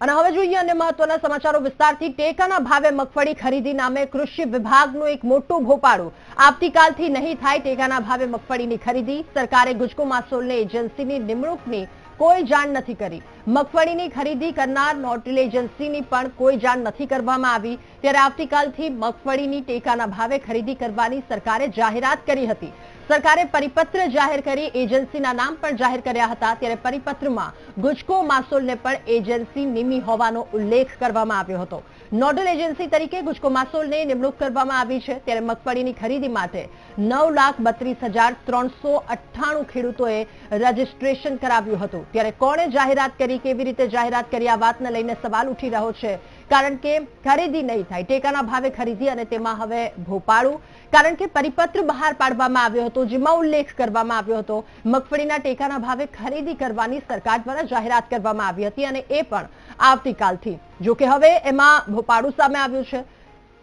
અને હવે જોઈએ અન્ય મહત્વના સમાચારો વિસ્તારથી. ટેકાના ભાવે મગફળી ખરીદી નામે કૃષિ વિભાગનું એક મોટું ભોપાળું. આવતીકાલથી નહીં થાય ટેકાના ભાવે મગફળીની ખરીદી. સરકારે ગુજકો માસોલને એજન્સીની નિમણૂકની કોઈ જાણ નથી કરી. મગફળીની ખરીદી કરનાર નોટલ એજન્સીની પણ કોઈ જાણ નથી કરવામાં આવી. ત્યારે આવતીકાલથી મગફળીની ટેકાના ભાવે ખરીદી કરવાની સરકારે જાહેરાત કરી હતી. સરકારે પરિપત્ર જાહેર કરી એજન્સીના નામ પણ જાહેર કર્યા હતા. ત્યારે પરિપત્રમાં ગુજકો માસોલને પણ એજન્સી નિમી હોવાનો ઉલ્લેખ કરવામાં આવ્યો હતો. નોડલ એજન્સી તરીકે ગુજકો માસોલને નિમણૂક કરવામાં આવી છે. ત્યારે મગફળીની ખરીદી માટે નવ લાખ બત્રીસ હજાર ત્રણસો અઠ્ઠાણું ખેડૂતોએ રજીસ્ટ્રેશન કરાવ્યું હતું. ત્યારે કોણે જાહેરાત કરી, કેવી રીતે જાહેરાત કરી, આ વાતને લઈને સવાલ ઉઠી રહ્યો છે. કારણ કે ખરીદી નહીં થાય. ટેકાના ભાવે ખરીદી અને તેમાં હવે ભોપાળું. કારણ કે પરિપત્ર બહાર પાડવામાં આવ્યો હતો, જેમાં ઉલ્લેખ કરવામાં આવ્યો હતો, મગફળીના ટેકાના ભાવે ખરીદી કરવાની સરકાર દ્વારા જાહેરાત કરવામાં આવી હતી અને એ પણ આવતીકાલથી. જો કે હવે એમાં ભોપાળું સામે આવ્યું છે.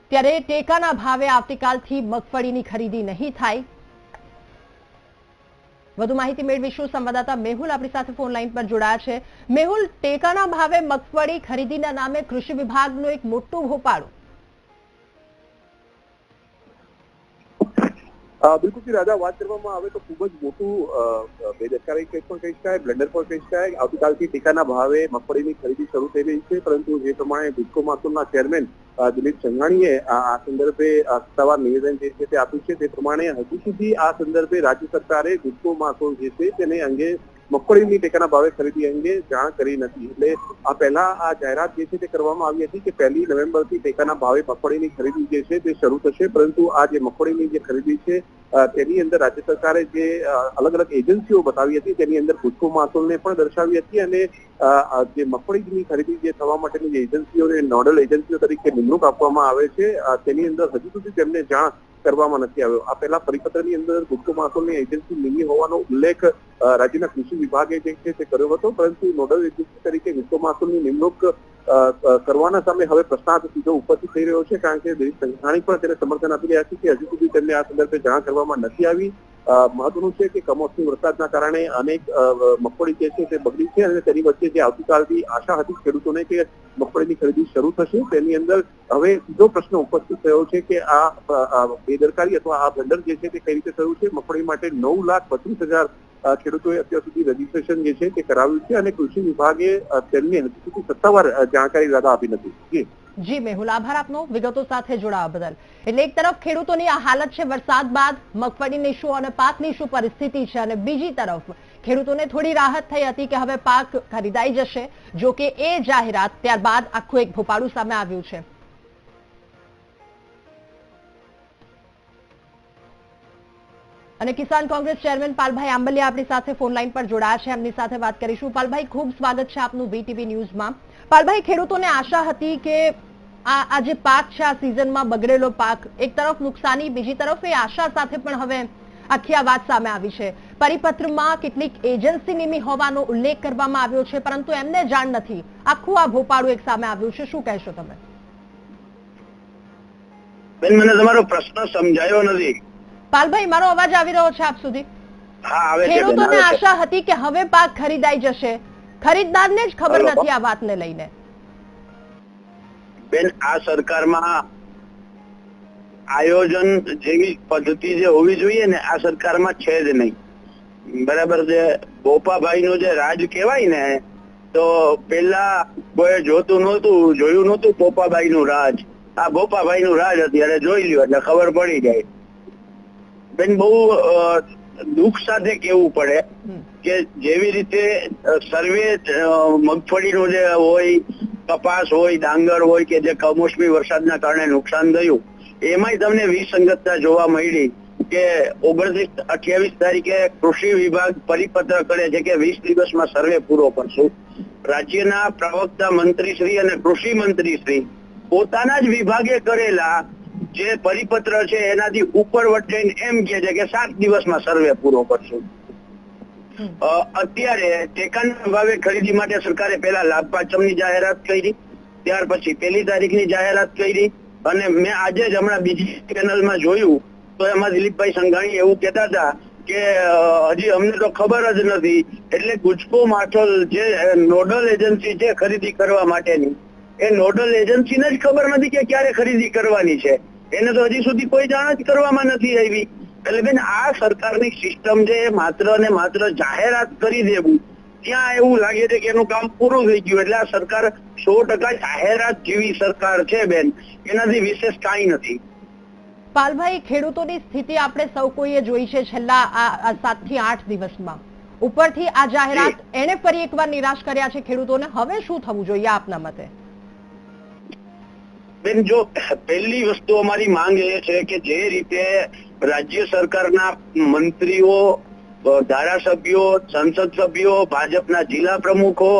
ત્યારે ટેકાના ભાવે આવતીકાલથી મગફળીની ખરીદી નહીં થાય. વધુ માહિતી મેળવીશું. સંવાદદાતા મેહુલ આપણી સાથે ફોન લાઈન પર જોડાયા છે. મેહુલ, ટેકાના ભાવે મગફળી ખરીદીના નામે કૃષિ વિભાગનું એક મોટું ભોપાળું અ, બિલકુલથી રાજા વાત કરવામાં આવે તો ખૂબ જ મોટું બેદરકારી કંઈ પણ કહી શકાય બ્લેન્ડર પણ કહી શકાય આવતીકાલથી ટેકાના ભાવે મગફળીની ખરીદી શરૂ થઈ રહી છે પરંતુ જે પ્રમાણે બિસ્કો માસોલના ચેરમેન દિલીપ સંઘાણીએ આ સંદર્ભે સત્તાવાર નિવેદન જે છે તે આપ્યું છે તે પ્રમાણે હજુ સુધી આ સંદર્ભે રાજ્ય સરકારે બિસ્કો માસોલ જે છે તેને અંગે મગફળીની ટેકાના ભાવે ખરીદી અંગે જાણ કરી નથી. એટલે આ પહેલા આ જાહેરાત જે છે તે કરવામાં આવી હતી કે પહેલી નવેમ્બરથી ટેકાના ભાવે મગફળીની ખરીદી જે છે તે શરૂ થશે. પરંતુ આ જે મગફળીની જે ખરીદી છે તેની અંદર રાજ્ય સરકારે જે અલગ અલગ એજન્સીઓ બતાવી હતી, તેની અંદર ગુજકો માસોલને પણ દર્શાવી હતી અને જે મગફળીની ખરીદી જે થવા માટેની જે એજન્સીઓને નોડલ એજન્સીઓ તરીકે નિમણૂક આપવામાં આવે છે તેની અંદર હજુ સુધી તેમને જાણ કરવામાં નથી આવ્યો. આ પહેલા પરિપત્રની અંદર ગુજકો માસોલની એજન્સી નિમી હોવાનો ઉલ્લેખ રાજ્યના કૃષિ વિભાગે જે છે તે કર્યો હતો. પરંતુ નોડલ એજન્સી તરીકે ગુજકો માસોલની નિમણૂક કરવાના સામે હવે પ્રશ્નાર્થ સીધો ઉપસ્થિત થઈ રહ્યો છે, કારણ કે દિલીપ સંઘાણી પણ તેને સમર્થન આપી રહ્યા છે કે હજુ સુધી તેમને આ સંદર્ભે જાણ કરવામાં નથી આવી. મહત્વનું છે કે કમોસમી વરસાદના કારણે અનેક મગફળી જે છે તે બગડી છે અને તેની વચ્ચે જે આવતીકાલથી આશા હતી ખેડૂતોને કે મગફળીની ખરીદી શરૂ થશે. તેની અંદર હવે સીધો પ્રશ્ન ઉપસ્થિત થયો છે કે આ બેદરકારી અથવા આ ભંડર જે છે તે કઈ રીતે થયું છે? મગફળી માટે નવ લાખ પચીસ હજાર ખેડૂતોએ અત્યાર સુધી રજીસ્ટ્રેશન જે છે તે કરાવ્યું છે અને કૃષિ વિભાગે તેમને હજુ સુધી સત્તાવાર જાણકારી દાદા આપી નથી. જી, મેહુલ, આભાર આપનો. વિગતો સાથે જોડાવા બદલ. એટલે એક તરફ ખેડૂતોની આ હાલત છે વરસાદ બાદ, મગફળીની શું અને પાકની શું પરિસ્થિતિ છે અને બીજી તરફ ખેડૂતોને થોડી રાહત થઈ હતી કે હવે પાક ખરીદાઈ જશે, જો કે એ જાહેરાત ત્યારબાદ આખું એક ભોપાળું સામે આવ્યું છે. અને કિસાન કોંગ્રેસ ચેરમેન પાલભાઈ આંબલિયા આપણી સાથે ફોન લાઈન પર જોડાયા છે. એમની સાથે વાત કરીશું. પાલભાઈ, ખૂબ સ્વાગત છે આપનું વીટીવી ન્યૂઝમાં. પાલભાઈ, ખેડૂતોને આશા હતી કે આ જે પાક છે, આ સિઝનમાં બગડેલો પાક, એક તરફ નુકસાની, બીજી તરફ એ આશા સાથે પણ હવે આખી આ વાત સામે આવી છે. પરિપત્રમાં કેટલીક એજન્સી નિમી હોવાનો ઉલ્લેખ કરવામાં આવ્યો છે, પરંતુ એમને જાણ નથી. આખું આ ભોપાળું એક સામે આવ્યું છે. શું કહેશો તમે? બેન, મને તમારો પ્રશ્ન સમજાયો નથી. પાલભાઈ મારો અવાજ આવી રહ્યો છે આપ સુધી? ખેડૂતોને આશા હતી કે હવે પાક ખરીદાઈ જશે. ખરીદદારને જ ખબર નથી આ વાતને લઈને. બેન આ સરકારમાં આયોજન જેવી પદ્ધતિ જે હોવી જોઈએ ને આ સરકારમાં છે જ નહીં. બરાબર છે. ગોપાભાઈ નું જે રાજ કહેવાય ને તો પેલા કોઈ જોતું નહોતું જોયું નહોતું ગોપાભાઈ નું રાજ. આ ગોપાભાઈ નું રાજ અત્યારે જોઈ લ્યો એટલે ખબર પડી જાય. બેન બહુ દુઃખ સાથે કેવું પડે કે જેવી રીતે સર્વે મગફળીનો જે હોય કપાસ હોય ડાંગર હોય કે જે કમોસમી વરસાદના કારણે નુકસાન થયું એમાંય તમને વિસંગતતા જોવા મળી કે ઓગણત્રીસ અઠ્યાવીસ તારીખે કૃષિ વિભાગ પરિપત્ર કરે છે કે વીસ દિવસમાં સર્વે પૂરો કરશું. રાજ્યના પ્રવક્તા મંત્રીશ્રી અને કૃષિ મંત્રીશ્રી પોતાના જ વિભાગે કરેલા જે પરિપત્ર છે એનાથી ઉપર વટાઈને એમ કે છે કે સાત દિવસમાં સર્વે પૂરો કરશું. અત્યારે ટેકાના ભાવે ખરીદી માટે સરકારે પહેલા લાભ પાંચમની જાહેરાત કરી, ત્યાર પછી પહેલી તારીખની જાહેરાત કરી અને મેં આજે જ હમણાં બીજી ચેનલમાં જોયું, તો એમાં દિલીપભાઈ સંઘાણી એવું કહેતા હતા કે હજી અમને તો ખબર જ નથી, એટલે ગુજકો માઠોલ જે નોડલ એજન્સી છે ખરીદી કરવા માટેની, એ નોડલ એજન્સીને જ ખબર નથી કે ક્યારે ખરીદી કરવાની છે. એને તો હજી સુધી કોઈ જાણ જ કરવામાં નથી આવી. એટલે બેન આ સરકારની સિસ્ટમ છે એ માત્ર ને માત્ર જાહેરાત કરી દેવું. ત્યાં એવું લાગે છે કે એનું કામ પૂરું થઈ ગયું. એટલે આ સરકાર સો ટકા જાહેરાત જેવી સરકાર છે બેન. એનાથી વિશેષ કાંઈ નથી. પાલભાઈ ખેડૂતોની સ્થિતિ આપણે સૌ કોઈએ જોઈ છે છેલ્લા આ સાતથી આઠ દિવસમાં. ઉપરથી આ જાહેરાત એને ફરી એકવાર નિરાશ કર્યા છે ખેડૂતોને. હવે શું થવું જોઈએ આપના મતે? બેન, જો પહેલી વસ્તુ અમારી માંગ એ છે કે જે રીતે રાજ્ય સરકારના મંત્રીઓ ધારાસભ્યો, સંસદ સભ્યો, ભાજપના જિલ્લા પ્રમુખો,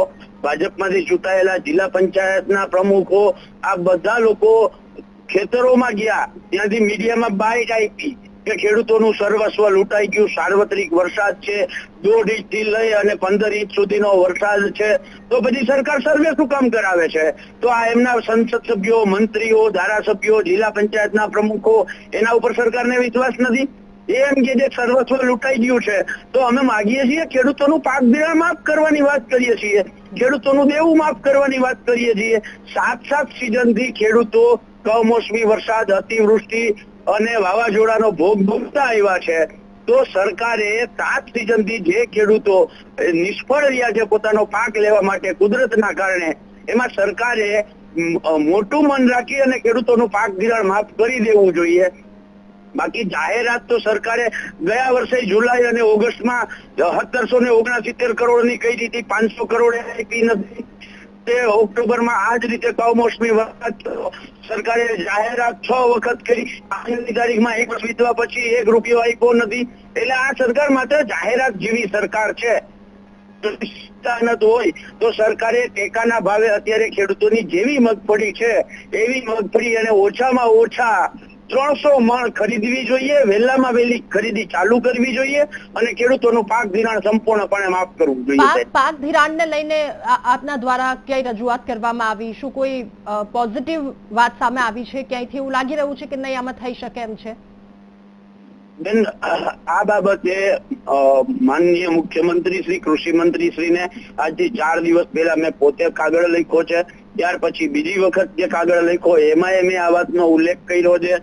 ભાજપમાંથી ચૂંટાયેલા જિલ્લા પંચાયતના પ્રમુખો, આ બધા લોકો ખેતરોમાં ગયા. ત્યાંથી મીડિયામાં બાઇટ આપી. કે ખેડૂતોનું સર્વસ્વ લૂંટાઈ ગયું. સાર્વત્રિક વરસાદ છે. દોઢ ઇંચથી લઈ અને પંદર ઇંચ સુધીનો વરસાદ છે. તો પછી સરકાર સર્વે શું કામ કરાવે છે? તો આ એમના સંસદ સભ્યો, મંત્રીઓ, ધારાસભ્યો, જિલ્લા પંચાયતના પ્રમુખો, એના ઉપર સરકારને વિશ્વાસ નથી? એમ કે જે સર્વસ્વ લૂંટાઈ ગયું છે. તો અમે માગીએ છીએ ખેડૂતોનું પાક દેવા માફ કરવાની વાત કરીએ છીએ. ખેડૂતોનું દેવું માફ કરવાની વાત કરીએ છીએ. સાત સાત સિઝનથી ખેડૂતો કમોસમી વરસાદ, અતિવૃષ્ટિ અને વાવાઝોડાનો ભોગ ભોગતા આવ્યા છે, તો સરકારે સાત સિઝનથી જે ખેડૂતો નિષ્ફળ રહ્યા છે પોતાનો પાક લેવા માટે કુદરતના કારણે, એમાં સરકારે મોટું મન રાખી અને ખેડૂતોનું પાક ધિરાણ માફ કરી દેવું જોઈએ. બાકી જાહેરાત તો સરકારે ગયા વર્ષે જુલાઈ અને ઓગસ્ટમાં સત્તરસો ને ઓગણસિત્તેર કરોડની કઈ રીતે પાંચસો કરોડ આપી નથી. તે ઓક્ટોબરમાં આ જ રીતે કમોસમી વરસાદ સરકારે જાહેરાત છ વખત કરી. આજની તારીખમાં એક વર્ષ વીતવા પછી એક રૂપિયો આપ્યો નથી એટલે આ સરકાર માત્ર જાહેરાત જેવી સરકાર છે. હોય, તો સરકારે ટેકાના ભાવે અત્યારે ખેડૂતોની જેવી મગફળી છે, એવી મગફળી અને ઓછામાં ઓછા ત્રણસો મણ ખરીદવી જોઈએ વહેલામાં વહેલી ખરીદી ચાલુ કરવી જોઈએ અને ખેડૂતોનું પાક ધિરાણ સંપૂર્ણપણે માફ કરવું જોઈએ પાક ધિરાણ ધિરાણને લઈને આપના દ્વારા ક્યાંય રજૂઆત કરવામાં આવી? શું કોઈ પોઝિટિવ વાત સામે આવી છે ક્યાંયથી? એવું લાગી રહ્યું છે કે નહીં આમાં થઈ શકે એમ છે? બેન આ બાબતે માનનીય મુખ્યમંત્રી શ્રી કૃષિ મંત્રી શ્રીને આજથી ચાર દિવસ પહેલા મેં પોતે કાગળ લખ્યો છે. ત્યાર પછી બીજી વખત જે કાગળ લખ્યો એમાં મેં આ વાતનો ઉલ્લેખ કર્યો છે.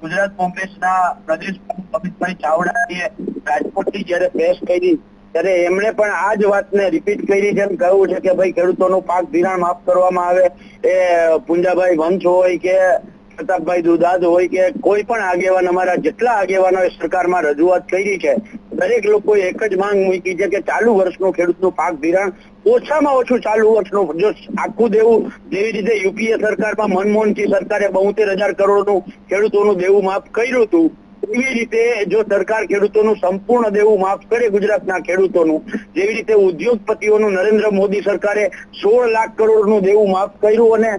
ગુજરાત કોંગ્રેસના પ્રદેશ પ્રમુખ અમિતભાઈ ચાવડાએ રાજકોટથી જયારે પ્રેસ કરી, ત્યારે એમણે પણ આ જ વાતને રિપીટ કરી છે એમ કહ્યું છે કે ભાઈ ખેડૂતોનું પાક ધિરાણ માફ કરવામાં આવે. એ, પુંજાભાઈ વંશ હોય કે પ્રતાપભાઈ દુધાદ હોય કે કોઈ પણ આગેવાન અમારા જેટલા આગેવાનોએ સરકારમાં રજૂઆત કરી છે દરેક લોકોએ એક જ માંગ મૂકી છે કે ચાલુ વર્ષનું ખેડૂતનું પાક ધિરાણ ઓછામાં ઓછું ચાલુ વર્ષનું જો આખું દેવું જેવી રીતે યુપીએ સરકારમાં મનમોહનસિંહ સરકારે બોતેર હજાર કરોડનું ખેડૂતોનું દેવું માફ કર્યું હતું એવી રીતે જો સરકાર ખેડૂતોનું સંપૂર્ણ દેવું માફ કરે ગુજરાતના ખેડૂતોનું, જેવી રીતે ઉદ્યોગપતિઓનું નરેન્દ્ર મોદી સરકારે સોળ લાખ કરોડનું દેવું માફ કર્યું અને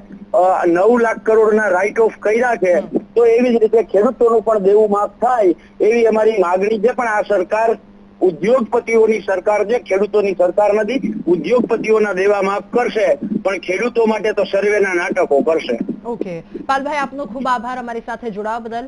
નવ લાખ કરોડના રાઇટ ઓફ કર્યા છે, તો એવી જ રીતે ખેડૂતોનું પણ દેવું માફ થાય એવી અમારી માગણી છે. પણ આ સરકાર ઉદ્યોગપતિઓની સરકાર છે, ખેડૂતોની સરકાર નથી, ઉદ્યોગપતિઓના દેવા માફ કરશે, પણ ખેડૂતો માટે તો સર્વેના નાટકો કરશે. ઓકે પાલભાઈ આપનો ખૂબ આભાર અમારી સાથે જોડાવા બદલ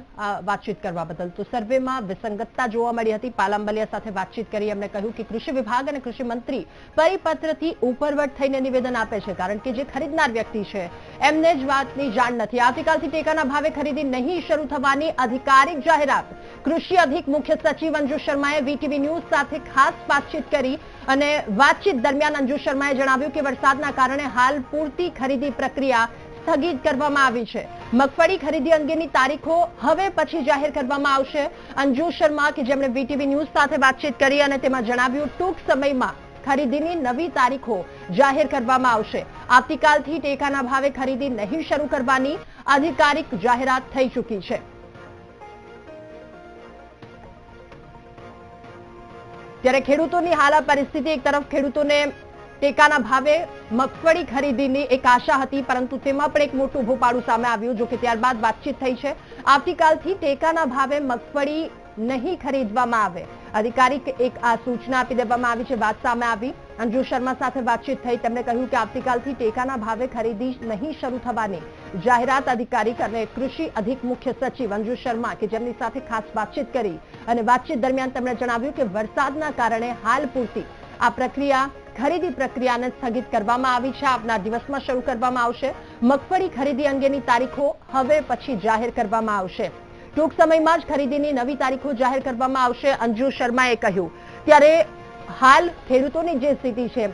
વાતચીત કરવા બદલ તો સર્વેમાં વિસંગતતા જોવા મળી હતી પાલાંબલિયા સાથે વાતચીત કરી એમણે કહ્યું કે કૃષિ વિભાગ અને કૃષિ મંત્રી પરિપત્રથી ઉપરવટ થઈને નિવેદન આપે છે, કારણ કે જે ખરીદનાર વ્યક્તિ છે, એમને જ વાતની જાણ નથી. આવતીકાલથી ટેકાના ભાવે ખરીદી નહીં શરૂ થવાની અધિકારિક જાહેરાત. કૃષિ અધિક મુખ્ય સચિવ અંજુ શર્માએ વીટીવી ન્યૂઝ સાથે ખાસ વાતચીત કરી અને વાતચીત દરમિયાન અંજુ શર્માએ જણાવ્યું કે વરસાદના કારણે હાલ પૂરતી ખરીદી પ્રક્રિયા સ્થગિત કરવામાં આવી છે. મગફળી ખરીદી અંગેની તારીખો હવે પછી જાહેર કરવામાં આવશે. અંજુ શર્મા કે જેમણે વીટીવી ન્યૂઝ સાથે વાતચીત કરી અને તેમાં જણાવ્યું, ટૂંક સમયમાં ખરીદીની નવી તારીખો જાહેર કરવામાં આવશે. આવતીકાલથી ટેકાના ભાવે ખરીદી નહીં શરૂ કરવાની આધિકારિક જાહેરાત થઈ ચૂકી છે. ત્યારે ખેડૂતોની હાલ પરિસ્થિતિ એક તરફ ખેડૂતોને ટેકાના ભાવે મગફળી ખરીદીની એક આશા હતી, પરંતુ તેમાં પણ એક મોટું ભોપાળું સામે આવ્યું જો ત્યારબાદ વાતચીત થઈ છે. આવતીકાલથી ટેકાના ભાવે મગફળી નહીં ખરીદવામાં આવે. અધિકારીક એક આ સૂચના આપી દેવામાં આવી છે, વાત સામે આવી. અંજુ શર્મા સાથે વાતચીત થઈ, તેમણે કહ્યું કે આવતીકાલથી ટેકાના ભાવે ખરીદી નહીં શરૂ થવાની જાહેરાત અધિકારી અને કૃષિ અધિક મુખ્ય સચિવ અંજુ શર્મા કે જેમની સાથે ખાસ વાતચીત કરી. અને વાતચીત દરમિયાન તેમણે જણાવ્યું કે વરસાદના કારણે હાલ પૂરતી આ પ્રક્રિયા ખરીદી પ્રક્રિયાને સ્થગિત કરવામાં આવી છે. આવનાર દિવસમાં શરૂ કરવામાં આવશે. મગફળી ખરીદી અંગેની તારીખો હવે પછી જાહેર કરવામાં આવશે. ટૂંક સમયમાં જ ખરીદીની નવી તારીખો જાહેર કરવામાં આવશે. અંજુ શર્માએ કહ્યું, ત્યારે હાલ ખેડૂતોની જે સ્થિતિ છે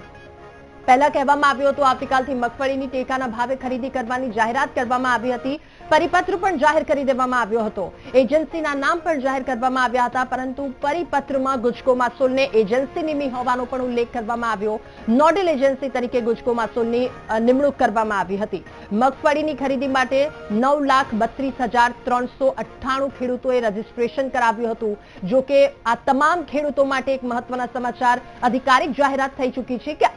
પહેલા કહેવામાં આવ્યું હતું, આવતીકાલથી મગફળીની ટેકાના ભાવે ખરીદી કરવાની જાહેરાત કરવામાં આવી હતી. પરિપત્ર પણ જાહેર કરી દેવામાં આવ્યો હતો. એજન્સીના નામ પણ જાહેર કરવામાં આવ્યા હતા, પરંતુ પરિપત્રમાં ગુજકો માસોલને એજન્સી નિમી હોવાનો પણ ઉલ્લેખ કરવામાં આવ્યો. નોડલ એજન્સી તરીકે ગુજકો માસોલની નિમણૂક કરવામાં આવી હતી. મગફળીની ખરીદી માટે નવ લાખ બત્રીસ હજાર ત્રણસો અઠ્ઠાણું ખેડૂતોએ રજીસ્ટ્રેશન કરાવ્યું હતું. જો કે આ તમામ ખેડૂતો માટે એક મહત્વના સમાચાર અધિકારિક જાહેરાત થઈ ચૂકી છે કે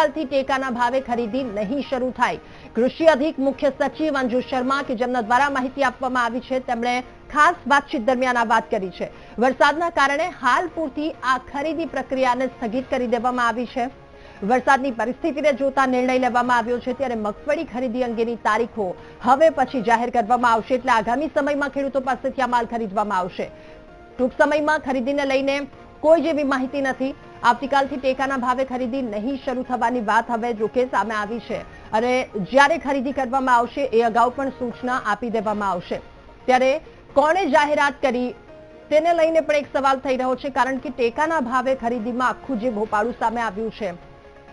આવતીકાલથી ટેકાના ભાવે ખરીદી નહીં શરૂ થાય. કૃષિ અધિક મુખ્ય સચિવ અંજુ શર્મા કે જેમના દ્વારા માહિતી આપવામાં આવી છે, તેમણે ખાસ વાતચીત દરમિયાન આ વાત કરી છે. વરસાદના કારણે હાલ પૂરતી આ ખરીદી પ્રક્રિયાને સ્થગિત કરી દેવામાં આવી છે. વરસાદની પરિસ્થિતિને જોતા નિર્ણય લેવામાં આવ્યો છે, ત્યારે મગફળી ખરીદી અંગેની તારીખો હવે પછી જાહેર કરવામાં આવશે, એટલે આગામી સમયમાં ખેડૂતો પાસેથી આ માલ ખરીદવામાં આવશે. ટૂંક સમયમાં ખરીદીને લઈને કોઈ જેવી માહિતી નથી. આવતીકાલથી ટેકાના ભાવે ખરીદી નહીં શરૂ થવાની વાત હવે જોકે સામે આવી છે. અને જ્યારે ખરીદી કરવામાં આવશે, એ અગાઉ પણ સૂચના આપી દેવામાં આવશે. ત્યારે કોણે જાહેરાત કરી? તેને લઈને પણ એક સવાલ થઈ રહ્યો છે, કારણ કે ટેકાના ભાવે ખરીદીમાં આખું જે ભોપાળું સામે આવ્યું છે.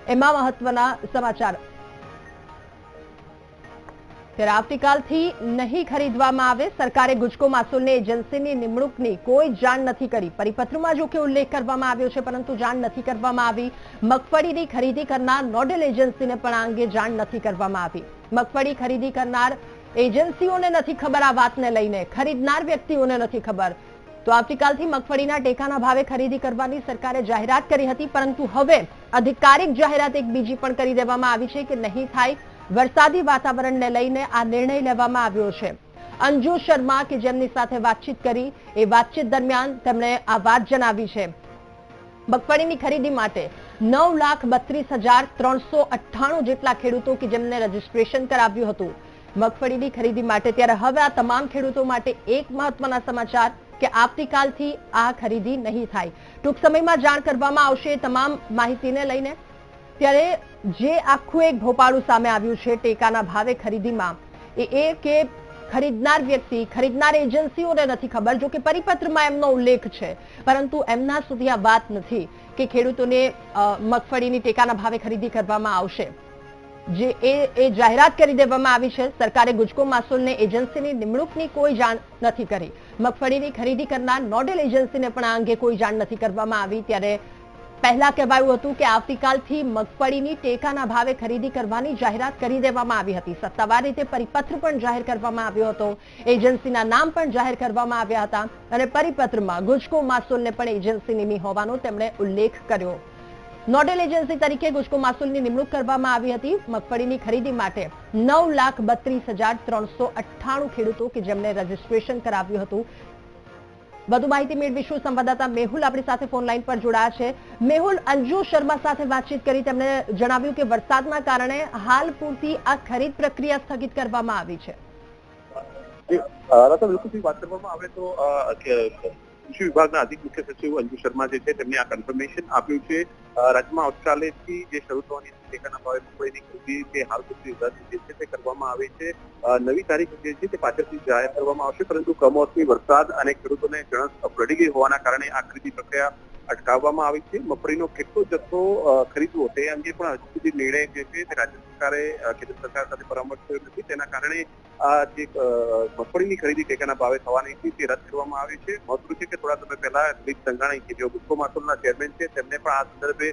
એમાં મહત્વના સમાચાર ત્યારે આવતીકાલથી નહીં ખરીદવામાં આવે. સરકારે ગુજકો માસુલની એજન્સીની નિમણૂકની કોઈ જાણ નથી કરી. પરિપત્રમાં જો કે ઉલ્લેખ કરવામાં આવ્યો છે, પરંતુ જાણ નથી કરવામાં આવી. મગફળીની ખરીદી કરનાર નોડલ એજન્સીને પણ આ અંગે જાણ નથી કરવામાં આવી. મગફળી ખરીદી કરનાર એજન્સીઓને નથી ખબર આ વાતને લઈને. ખરીદનાર વ્યક્તિઓને નથી ખબર. તો આવતીકાલથી મગફળીના ટેકાના ભાવે ખરીદી કરવાની સરકારે જાહેરાત કરી હતી, પરંતુ હવે અધિકારિક જાહેરાત એક બીજી પણ કરી દેવામાં આવી છે કે નહીં થાય. વરસાદી વાતાવરણને લઈને આ નિર્ણય લેવામાં આવ્યો છે. અંજુ શર્મા કે જેમની સાથે વાતચીત કરી, એ વાતચીત દરમિયાન તેમણે આ વાત જણાવી છે. મગફળીની ખરીદી માટે નવ લાખ બત્રીસ હજાર ત્રણસો અઠ્ઠાણું જેટલા ખેડૂતો કે જેમને રજીસ્ટ્રેશન કરાવ્યું હતું. મગફળીની ખરીદી માટે ત્યારે હવે આ તમામ ખેડૂતો માટે એક મહત્વના સમાચાર કે આવતીકાલથી આ ખરીદી નહીં થાય. ટૂંક સમયમાં જાણ કરવામાં આવશે તમામ માહિતીને લઈને ત્યારે જે આખું એક ભોપાળું સામે આવ્યું છે ટેકાના ભાવે ખરીદીમાં, એ કે ખરીદનાર વ્યક્તિ, ખરીદનાર એજન્સીઓને નથી ખબર, જો કે પરિપત્રમાં એમનો ઉલ્લેખ છે. પરંતુ એમના સુધી આ વાત નથી કે ખેડૂતોને મગફળીની ટેકાના ભાવે ખરીદી કરવામાં આવશે. જે એ એ જાહેરાત કરી દેવામાં આવી છે, સરકારે ગુજકો માસુલને એજન્સીની નિમણૂકની કોઈ જાણ નથી કરી. મગફળીની ખરીદી કરનાર નોડેલ એજન્સીને પણ આ અંગે કોઈ જાણ નથી કરવામાં આવી. ત્યારે પહેલા કહેવાયું હતું કે આવતીકાલથી મગફળીની ટેકાના ભાવે ખરીદી કરવાની જાહેરાત કરી દેવામાં આવી હતી. સત્તાવાર રીતે પરિપત્ર પણ જાહેર કરવામાં આવ્યો હતો. એજન્સીના નામ પણ જાહેર કરવામાં આવ્યા હતા અને પરિપત્રમાં ગુજકો માસુલને પણ એજન્સી નિમી હોવાનો તેમણે ઉલ્લેખ કર્યો. નોડલ એજન્સી તરીકે ગુજકો માસુલની નિમણૂક કરવામાં આવી હતી. મગફળીની ખરીદી માટે નવ લાખ બત્રીસ હજાર ત્રણસો અઠ્ઠાણું ખેડૂતો કે જેમણે રજીસ્ટ્રેશન કરાવ્યું હતું વધુ માહિતી મેળવીશું. સંવાદદાતા મેહુલ આપણી સાથે ફોન લાઈન પર જોડાયા છે. મેહુલ, અંજુ શર્મા સાથે વાતચીત કરી તેમણે જણાવ્યું કે વરસાદના કારણે હાલ પૂરતી આ ખરીદ પ્રક્રિયા સ્થગિત કરવામાં આવી છે. રતન તો કૃષિ વિભાગના અધિક મુખ્ય સચિવ અંજુ શર્મા જે છે તેમને આ કન્ફર્મેશન આપ્યું છે. રાજ્યમાં આવતીકાલેથી જે શરૂ થવાની ટેકાના ભાવે મગફળીની ખરીદી કે હાલ સુધી ઉદાસી જે છે તે કરવામાં આવી છે. નવી તારીખ જે છે તે પાછળથી જાહેર કરવામાં આવશે, પરંતુ કમોસમી વરસાદ અને ખેડૂતોને જણસ પડી ગઈ હોવાના કારણે આ ખરીદી પ્રક્રિયા અટકાવવામાં આવી છે. મગફળીનો કેટલો જથ્થો ખરીદવો તે અંગે પણ હજુ સુધી નિર્ણય જે છે તે રાજ્ય સરકારે કેન્દ્ર સરકાર સાથે પરામર્શ થયો નથી, તેના કારણે આ જે મગફળીની ખરીદી ટેકાના ભાવે થવાની હતી તે રદ કરવામાં આવી છે. મહત્વ છે કે થોડા સમય પહેલા દિલીપ સંઘાણી, કે જેઓ ગુસ્કો માસોલના ચેરમેન છે, તેમને પણ આ સંદર્ભે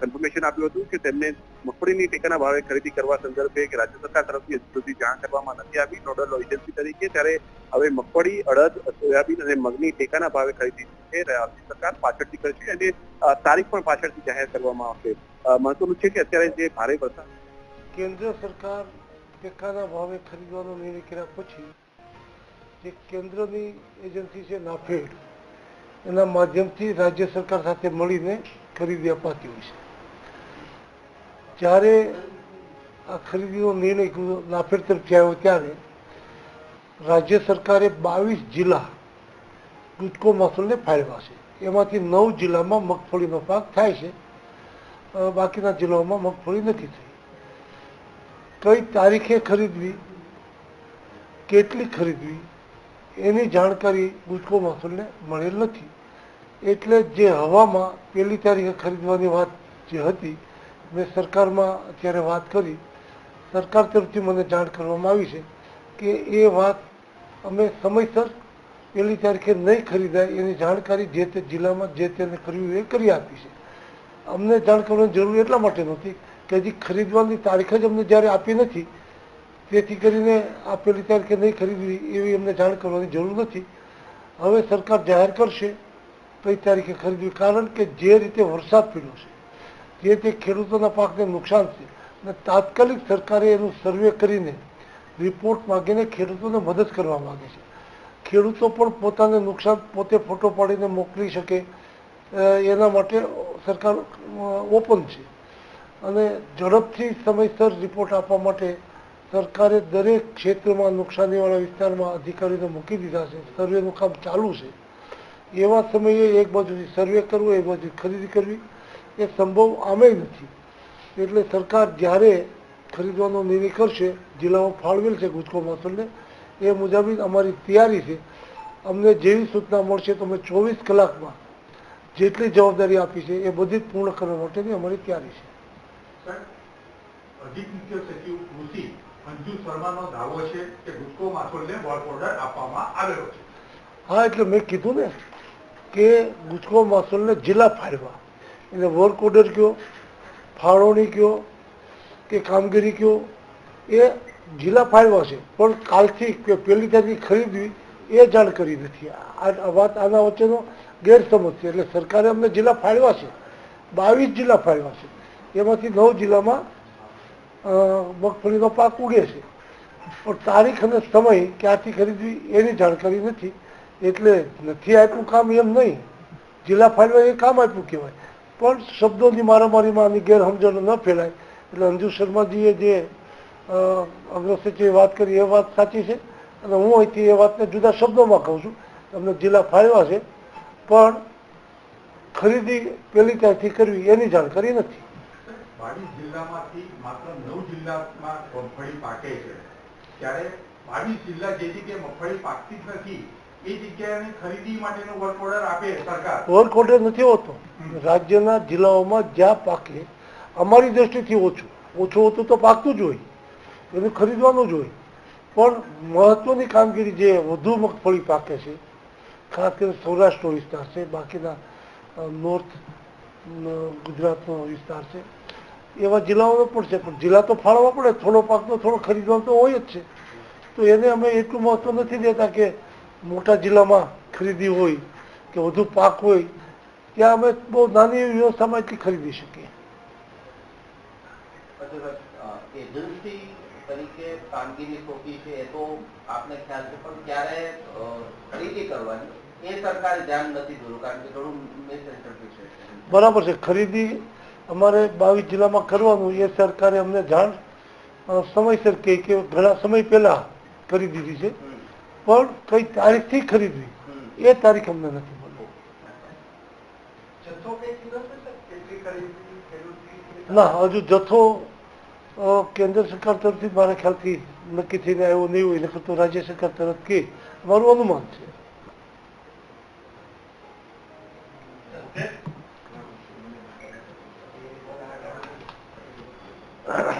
કન્ફર્મેશન આપ્યું હતું કે તેમને મગફળીની ટેકાના ભાવે ખરીદી કરવા સંદર્ભે રાજ્ય સરકાર તરફથી હજુ સુધી જાણ કરવામાં નથી આવી. નોડલ એજન્સી તરીકે ત્યારે હવે મગફળી, અડદ, સોયાબીન અને મગની ટેકાના ભાવે ખરીદી છે. રાજ્ય સરકાર પાછળથી કરશે અને તારીખ પણ પાછળથી જાહેર કરવામાં આવશે. મહત્વનું છે કે અત્યારે જે ભારે વરસાદ કેન્દ્ર સરકાર ટેકાના ભાવે ખરીદવાનો નિર્ણય કર્યા પછી જે કેન્દ્રની એજન્સી છે નાફેડ, એના માધ્યમથી રાજ્ય સરકાર સાથે મળીને ખરીદી અપાતી હોય છે. જ્યારે આ ખરીદીનો નિર્ણય નાફેડ તરફથી આવ્યો ત્યારે રાજ્ય સરકારે બાવીસ જિલ્લા ગુટકો મહસૂલને ફાળવ્યા છે. એમાંથી નવ જિલ્લામાં મગફળીનો પાક થાય છે. બાકીના જિલ્લાઓમાં મગફળી નથી થઈ. કઈ તારીખે ખરીદવી? કેટલી ખરીદવી? એની જાણકારી ગુજકો મહેસૂલને મળેલ નથી. એટલે જે હવામાં પહેલી તારીખે ખરીદવાની વાત જે હતી, મેં સરકારમાં અત્યારે વાત કરી. સરકાર તરફથી મને જાણ કરવામાં આવી છે કે એ વાત અમે સમયસર પહેલી તારીખે નહીં ખરીદાય એની જાણકારી જે તે જિલ્લામાં જે તેને કરવી હોય એ કરી આપી છે. અમને જાણ કરવાની જરૂર એટલા માટે નથી કે હજી ખરીદવાની તારીખ જ અમને જ્યારે આપી નથી, તેથી કરીને આપેલી તારીખે નહીં ખરીદવી એવી અમને જાણ કરવાની જરૂર નથી. હવે સરકાર જાહેર કરશે કઈ તારીખે ખરીદવી, કારણ કે જે રીતે વરસાદ પડ્યો છે, જે તે ખેડૂતોના પાકને નુકસાન છે, અને તાત્કાલિક સરકારે એનું સર્વે કરીને રિપોર્ટ માગીને ખેડૂતોને મદદ કરવા માગે છે. ખેડૂતો પણ પોતાને નુકસાન પોતે ફોટો પાડીને મોકલી શકે એના માટે સરકાર ઓપન છે. અને ઝડપથી સમયસર રિપોર્ટ આપવા માટે સરકારે દરેક ક્ષેત્રમાં નુકસાનીવાળા વિસ્તારમાં અધિકારીઓને મૂકી દીધા છે. સર્વેનું કામ ચાલુ છે. એવા સમયે એક બાજુથી સર્વે કરવું, એક બાજુ ખરીદી કરવી, એ સંભવ આમે નથી. એટલે સરકાર જ્યારે ખરીદવાનો નિર્ણય કરશે જિલ્લાઓ ફાળવેલ છે ગુજકો મહોત્સવને એ મુજબ અમારી તૈયારી છે. અમને જેવી સૂચના મળશે તો અમે ચોવીસ કલાકમાં જેટલી જવાબદારી આપી છે એ બધી જ પૂર્ણ કરવા માટેની અમારી તૈયારી છે. અધિક મુખ્ય સચિવ કૃષિ અંજુ શર્માનો દાવો છે કે ગુજકો માછોલને વર્ક ઓર્ડર આપવામાં આવેલો છે. હા એટલે મેં કીધું ને કે ગુજકો મહસૂલને જિલ્લા ફાળવા. એને વર્ક ઓર્ડર કયો ફાળવણી કયો કે કામગીરી કયો એ જિલ્લા ફાળવા છે. પણ કાલથી કે પહેલી તારીખ ખરીદવી એ જાણ કરી નથી આ વાત આના વચ્ચેનો ગેરસમજ છે એટલે સરકારે અમને જિલ્લા ફાળવા છે. બાવીસ જિલ્લા ફાળવા છે. એમાંથી નવ જિલ્લામાં મગફળીનો પાક ઉગે છે. પણ તારીખ અને સમય ક્યાંથી ખરીદવી એની જાણકારી નથી. એટલે નથી આપ્યું કામ એમ નહીં. જિલ્લા ફાળવા એ કામ આપ્યું કહેવાય. પણ શબ્દોની મારામારીમાં આની ગેરસમજણ ન ફેલાય. એટલે અંજુ શર્માજીએ જે અગ્રસચિવે વાત કરી એ વાત સાચી છે. અને હું અહીંથી એ વાતને જુદા શબ્દોમાં કહું છું. અમને જિલ્લા ફાળવા છે. પણ ખરીદી પેલી ત્યાંથી કરવી એની જાણકારી નથી. બાવીસ જિલ્લામાંથી માત્ર નવ જિલ્લામાં મગફળી પાકે છે. ત્યારે બાવીસ જિલ્લા જે જગ્યાએ મગફળી પાકતી જ નથી એ જગ્યાએ ખરીદી માટેનો વર્ક ઓર્ડર આપે સરકાર. વર્ક ઓર્ડર નથી હોતો. રાજ્યના જિલ્લાઓમાં જ્યાં પાકે અમારી દ્રષ્ટિથી ઓછું. ઓછું હોતું તો પાકતું જ હોય. એને ખરીદવાનું જ હોય. પણ મહત્વની કામગીરી જે વધુ મગફળી પાકે છે ખાસ સૌરાષ્ટ્રનો વિસ્તાર છે, બાકીના નોર્થ ગુજરાતનો વિસ્તાર છે. એવા જિલ્લાઓનો પણ છે, પણ જિલ્લા તો ફાળવવા પડે, થોડો પાકનો, થોડો ખરીદવાનો તો હોય જ છે. તો એને અમે એટલું મહત્વ નથી દેતા કે મોટા જિલ્લામાં ખરીદી હોય, કે વધુ પાક હોય, ત્યાં અમે બહુ નાની એવી વ્યવસ્થામાં એટલી ખરીદી શકીએ. તરીકે કામગીરી સોંપી છે, એ તો આપને ખ્યાલ છે, પણ ક્યારે ખરીદી કરવાની? એ સરકારે ધ્યાન નથી દોર્યું કારણ કે થોડું બરાબર છે. ખરીદી અમારે બાવીસ જિલ્લામાં કરવાનું એ સરકારે અમને જાણ સમયસર કહી કે ઘણા સમય પહેલા કરી દીધી છે. પણ કઈ તારીખથી ખરીદવી? એ તારીખ અમને નથી મળી. જથ્થો કઈ કીધો છે સર? કેટલી ખરીદી ખેડૂતની? ના હજુ જથ્થો કેન્દ્ર સરકાર તરફથી મારા ખ્યાલથી નક્કી થઈને આવ્યો નહીં હોય નકર તો રાજ્ય સરકાર તરફ કે મારું અનુમાન છે. Uh,